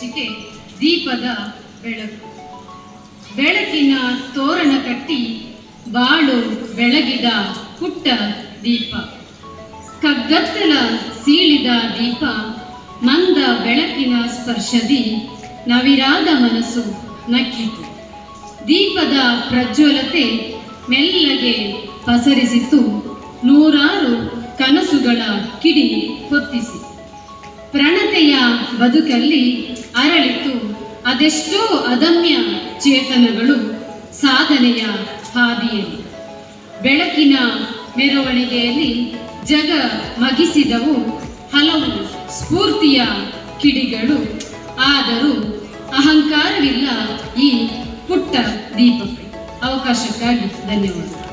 ಶೀರ್ಷಿಕೆ ದೀಪದ ಬೆಳಕು. ಬೆಳಕಿನ ತೋರಣ ಕಟ್ಟಿ ಬಾಳು ಬೆಳಗಿದ ಪುಟ್ಟ ದೀಪ. ಕಗ್ಗತ್ತಲ ಸೀಳಿದ ದೀಪ ಮಂದ ಬೆಳಕಿನ ಸ್ಪರ್ಶದಿ ನವಿರಾದ ಮನಸ್ಸು ನಕ್ಕಿತು. ದೀಪದ ಪ್ರಜ್ವಲತೆ ಮೆಲ್ಲಗೆ ಪಸರಿಸಿತು. ನೂರಾರು ಕನಸುಗಳ ಕಿಡಿ ಹೊತ್ತಿಸಿ. ಪ್ರಣತೆಯ ಬದುಕಲ್ಲಿ ಅರಳಿತು. ಅದೆಷ್ಟೋ ಅದಮ್ಯ ಚೇತನಗಳು ಸಾಧನೆಯ ಹಾದಿಯಲ್ಲಿ ಬೆಳಕಿನ ಮೆರವಣಿಗೆಯಲ್ಲಿ ಜಗ ಮಗಿಸಿದವು ಹಲವು ಸ್ಫೂರ್ತಿಯ ಕಿಡಿಗಳು. ಆದರೂ ಅಹಂಕಾರವಿಲ್ಲ ಈ ಪುಟ್ಟ ದೀಪಕ್ಕೆ. ಅವಕಾಶಕ್ಕಾಗಿ ಧನ್ಯವಾದ.